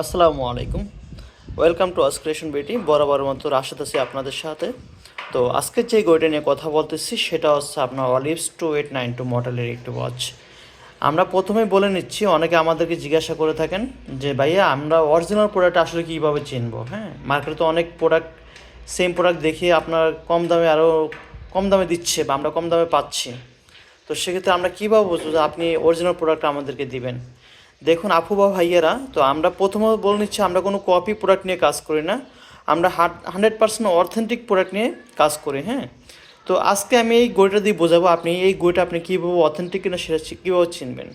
আসসালামু আলাইকুম। Welcome to আসক্রেশন বেটি বরাবর মতো রাশেদ আছি আপনাদের সাথে। তো আজকে যে গইটা নিয়ে কথা বলতেছি, সেটা হচ্ছে আপনার Olevs two eight nine two মডেলের একটি ওয়াচ আমরা প্রথমেই বলে নিচ্ছি, অনেকে আমাদেরকে জিজ্ঞাসা করে থাকেন যে, ভাইয়া, আমরা অরিজিনাল প্রোডাক্ট আসলে কীভাবে চিনবো? হ্যাঁ মার্কেটে তো অনেক প্রোডাক্ট সেম প্রোডাক্ট দেখিয়ে আপনার কম দামে আরও কম দামে দিচ্ছে বা আমরা কম দামে পাচ্ছি। তো সেক্ষেত্রে আমরা কীভাবে বুঝব যে, আপনি অরিজিনাল প্রোডাক্ট আমাদেরকে দিবেন? দেখুন আপু বা ভাইয়েরা, তো আমরা প্রথমত বলে নিচ্ছি, আমরা কোনো কপি প্রোডাক্ট নিয়ে কাজ করি না। আমরা হান্ড্রেড পার্সেন্ট অথেন্টিক প্রোডাক্ট নিয়ে কাজ করি হ্যাঁ? তো আজকে আমি এই গইটা দিয়ে বোঝাবো আপনি, এই গইটা আপনি কীভাবে অথেন্টিক কিনা সেটা কীভাবে চিনবেন।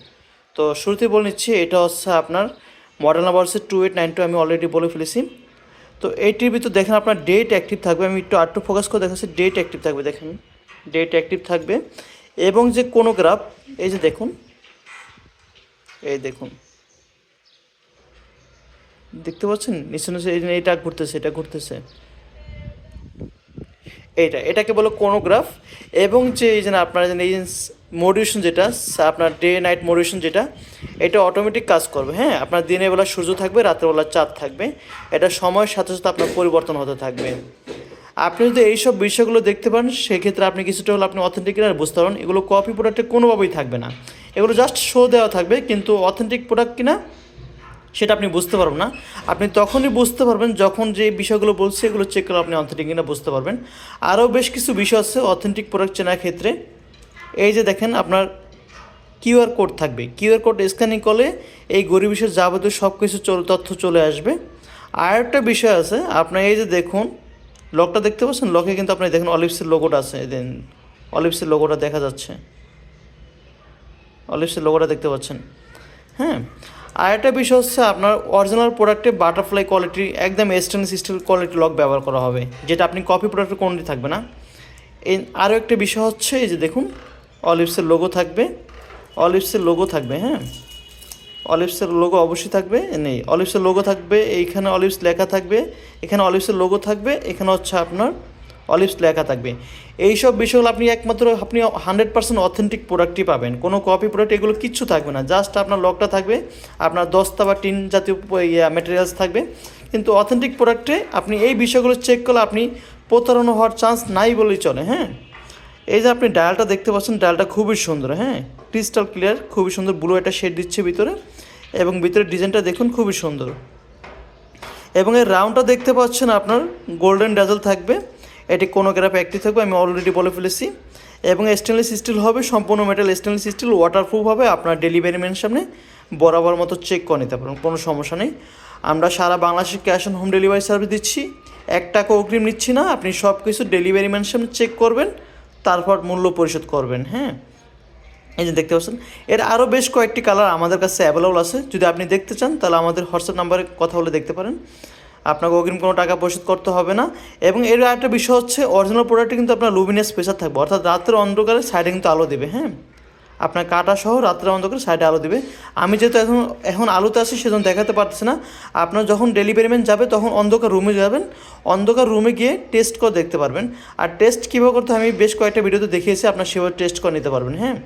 তো শুরুতে বলে নিচ্ছি, এটা হচ্ছে আপনার মডেল নাম্বার হচ্ছে টু এইট নাইন টু আমি অলরেডি বলে ফেলেছি। তো এইটির ভিতর দেখেন আপনার ডেট অ্যাক্টিভ থাকবে, আমি একটু আটটু ফোকাস করে দেখাচ্ছি ডেট অ্যাক্টিভ থাকবে, দেখেন। ডেট অ্যাক্টিভ থাকবে। এবং যে কোনো গ্রাফ এই যে দেখুন এই দেখুন। দেখতে পাচ্ছেন? নিচে নিচে এটা ঘুরতেছে এটা ঘুরতেছে। এইটা, এটাকে বলো কোনোগ্রাফ এবং যে এই যে আপনার এই মডিউশন যেটা আপনার ডে নাইট মডিউশন যেটা, এটা অটোমেটিক কাজ করবে। হ্যাঁ আপনার দিনের বেলা সূর্য থাকবে রাত্রেবেলা চাঁদ থাকবে। এটা সময়ের সাথে সাথে আপনার পরিবর্তন হতে থাকবে। আপনি যদি এইসব বিষয়গুলো দেখতে পান সেক্ষেত্রে আপনি কিছুটা হলে আপনি অথেন্টিক কিনা বুঝতে পারেন এগুলো কপি প্রোডাক্টে কোনোভাবেই থাকবে না। এগুলো জাস্ট শো দেওয়া থাকবে, কিন্তু অথেন্টিক প্রোডাক্ট কিনা, সেটা আপনি বুঝতে পারবেন না। আপনি তখনই বুঝতে পারবেন যখন যে বিষয়গুলো বলছে, এগুলো চেক করে আপনি অথেন্টিক কিনা বুঝতে পারবেন। আরও বেশ কিছু বিষয় আছে অথেন্টিক প্রোডাক্ট চেনার ক্ষেত্রে। এই যে দেখেন, আপনার কিউআর কোড থাকবে। কিউআর কোড স্ক্যানিং করলে এই গরিব বিষয়ের যাবতীয় সব কিছু তথ্য চলে আসবে। আর একটা বিষয় আছে, আপনার এই যে দেখুন লকটা দেখতে পাচ্ছেন? লকে কিন্তু আপনি দেখুন অলিভসের লোগোটা আছে। দেন অলিভসের লোগোটা দেখা যাচ্ছে। অলিভসের লোগোটা দেখতে পাচ্ছেন। হ্যাঁ? আর একটা বিষয় হচ্ছে আপনার অরিজিনাল প্রোডাক্টে বাটারফ্লাই কোয়ালিটি একদম স্টেনলেস স্টিল কোয়ালিটি লক ব্যবহার করা হবে। যেটা আপনি কপি প্রোডাক্টে কোনোটি থাকবে না। এই আরও একটা বিষয় হচ্ছে এই যে দেখুন অলিভসের লোগো থাকবে। অলিভসের লোগো থাকবে হ্যাঁ? অলিভসের লোগো অবশ্যই থাকবে, নেই। অলিভসের লোগো থাকবে, এইখানে অলিভস লেখা থাকবে, এখানে অলিভসের লোগো থাকবে, এখানে হচ্ছে আপনার অলিভস লেখা থাকবে। এই সব বিষয়গুলো আপনি একমাত্র, আপনি হান্ড্রেড পার্সেন্ট অথেন্টিক প্রোডাক্টই পাবেন। কোনো কপি প্রোডাক্ট এগুলো কিচ্ছু থাকবে না। জাস্ট আপনার লকটা থাকবে, আপনার দস্তা বা টিন জাতীয় ম্যাটেরিয়ালস থাকবে। কিন্তু অথেন্টিক প্রোডাক্টে আপনি এই বিষয়গুলো চেক করলে আপনি প্রতারণা হওয়ার চান্স নাই বলেই চলে হ্যাঁ? এই যে আপনি ডায়ালটা দেখতে পাচ্ছেন ডায়ালটা খুবই সুন্দর হ্যাঁ? ক্রিস্টাল ক্লিয়ার খুবই সুন্দর ব্লু একটা শেড দিচ্ছে ভিতরে এবং ভিতরে ডিজাইনটা দেখুন, খুবই সুন্দর। এবং এর রাউন্ডটা দেখতে পাচ্ছেন আপনার গোল্ডেন ডাজল থাকবে। এটি কোনো গ্রাফ অ্যাক্টিভ থাকবে, আমি অলরেডি বলে ফেলেছি। এবং স্টেনলেস স্টিল হবে, সম্পূর্ণ মেটাল স্টেনলেস স্টিল ওয়াটারপ্রুফ হবে, আপনার ডেলিভারি ম্যানের সামনে বরাবর মতো চেক করে নিতে পারেন কোনো সমস্যা নেই। আমরা সারা বাংলাদেশে cash on home delivery service দিচ্ছি, এক টাকা অগ্রিম নিচ্ছি না, আপনি সব কিছু ডেলিভারি ম্যানের সামনে চেক করবেন। তারপর মূল্য পরিশোধ করবেন হ্যাঁ? এই যে দেখতে পাচ্ছেন, এর আরও বেশ কয়েকটি কালার আমাদের কাছে অ্যাভেলেবল আছে। যদি আপনি দেখতে চান, তাহলে আমাদের হোয়াটসঅ্যাপ নাম্বারে কথা বলে দেখতে পারেন। আপনাকে অগ্রিম কোনো টাকা পরিশোধ করতে হবে না। এবং এর একটা বিষয় হচ্ছে অরিজিনাল প্রোডাক্টে কিন্তু আপনার লুমিনাস প্রেশার থাকবে। অর্থাৎ রাতের অন্ধকারে সাইডে কিন্তু আলো দেবে হ্যাঁ? আপনার কাটা সহ রাত্রে অন্ধকারে সাইডে আলো দেবে। আমি যেহেতু এখন এখন আলোতে আছি, সেজন্য দেখাতে পারতেছি না। আপনার যখন ডেলিভারি ম্যান যাবে, তখন অন্ধকার রুমে যাবেন। অন্ধকার রুমে গিয়ে টেস্ট করে দেখতে পারবেন। আর টেস্ট কীভাবে করতে আমি বেশ কয়েকটা ভিডিওতে দেখিয়েছি, আপনার সেভাবে টেস্ট করে নিতে পারবেন হ্যাঁ?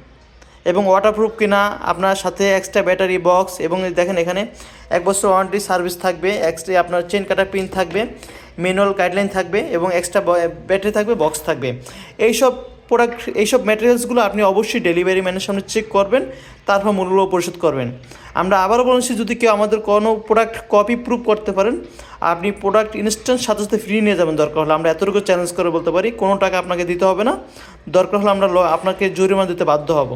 এবং ওয়াটারপ্রুফ কিনা, আপনার সাথে এক্সট্রা ব্যাটারি বক্স এবং দেখেন এখানে এক বছর ওয়ারেন্টি সার্ভিস থাকবে এক্সট্রা আপনার চেন কাটার পিন থাকবে ম্যানুয়াল গাইডলাইন থাকবে এবং এক্সট্রা ব্যাটারি থাকবে বক্স থাকবে। এইসব প্রোডাক্ট এইসব ম্যাটেরিয়ালসগুলো আপনি অবশ্যই ডেলিভারি ম্যানের সামনে চেক করবেন তারপর মূল্য পরিশোধ করবেন। আমরা আবারও বলছি, যদি কেউ আমাদের কোনো প্রোডাক্ট কপি প্রুফ করতে পারেন, আপনি প্রোডাক্ট ইনস্ট্যান্ট সাথে সাথে ফ্রি নিয়ে যাবেন, দরকার হলে আমরা এতটুকু চ্যালেঞ্জ করে বলতে পারি, কোনো টাকা আপনাকে দিতে হবে না, দরকার হলে আমরা আপনাকে জরিমানা দিতে বাধ্য হব।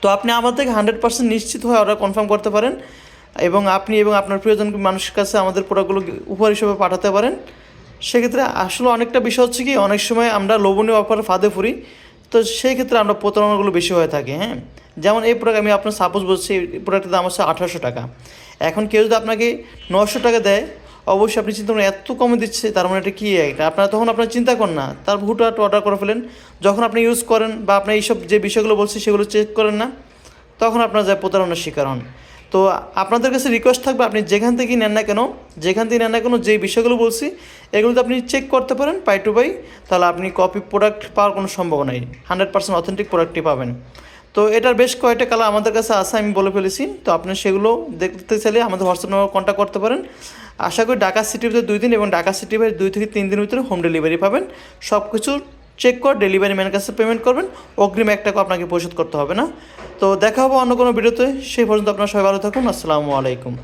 তো আপনি আমার থেকে হান্ড্রেড পার্সেন্ট নিশ্চিত হয়ে অর্ডার কনফার্ম করতে পারেন, এবং আপনি এবং আপনার প্রিয়জন মানুষের কাছে আমাদের প্রোডাক্টগুলো উপহার হিসেবে পাঠাতে পারেন। সেক্ষেত্রে আসলে অনেকটা বিষয় হচ্ছে কি, অনেক সময় আমরা লোভনীয় অফার ফাঁদে ফুরি তো সেই ক্ষেত্রে আমরা প্রতারণাগুলো বেশি হয়ে থাকে হ্যাঁ? যেমন এই প্রোডাক্ট আমি আপনার সাপোজ বলছি, এই প্রোডাক্টের দাম হচ্ছে আঠারোশো টাকা। এখন কেউ যদি আপনাকে নশো টাকা দেয়, অবশ্যই আপনি চিন্তা করেন, এত কমে দিচ্ছে, তার মানে এটা কী এটা? আপনারা তখন আপনার চিন্তা করেন না, তার হুটহাট অর্ডার করে ফেলেন। যখন আপনি ইউজ করেন বা আপনি এইসব যে বিষয়গুলো বলছি, সেগুলো চেক করেন না, তখন আপনার যায় প্রতারণার শিকার হন। তো আপনাদের কাছে রিকোয়েস্ট থাকবে, আপনি যেখান থেকেই নেন না কেন, যেখান থেকে নেন না কেন যে বিষয়গুলো বলছি, এগুলোতে আপনি চেক করতে পারেন পাই টু পাই তাহলে আপনি কপি প্রোডাক্ট পাওয়ার কোনো সম্ভাবনা নেই হান্ড্রেড পার্সেন্ট অথেন্টিক প্রোডাক্টই পাবেন। তো এটার বেশ কয়েকটা কালার আমাদের কাছে আছে, আমি বলে ফেলেছি, তো আপনি সেগুলো দেখতে চাইলে আমাদের হোয়াটসঅ্যাপ নাম্বার কন্ট্যাক্ট করতে পারেন। আশা করি ঢাকা সিটির ভিতরে দুই দিন এবং ঢাকা সিটির দুই থেকে তিন দিনের ভিতরে হোম ডেলিভারি পাবেন। সব কিছু চেক করে ডেলিভারি ম্যানের কাছে পেমেন্ট করবেন। অগ্রিম এক টাকা আপনাকে পরিশোধ করতে হবে না। তো দেখা হবে অন্য কোনো ভিডিওতে। সেই পর্যন্ত আপনার সবাই ভালো থাকুন। আসসালামু আলাইকুম।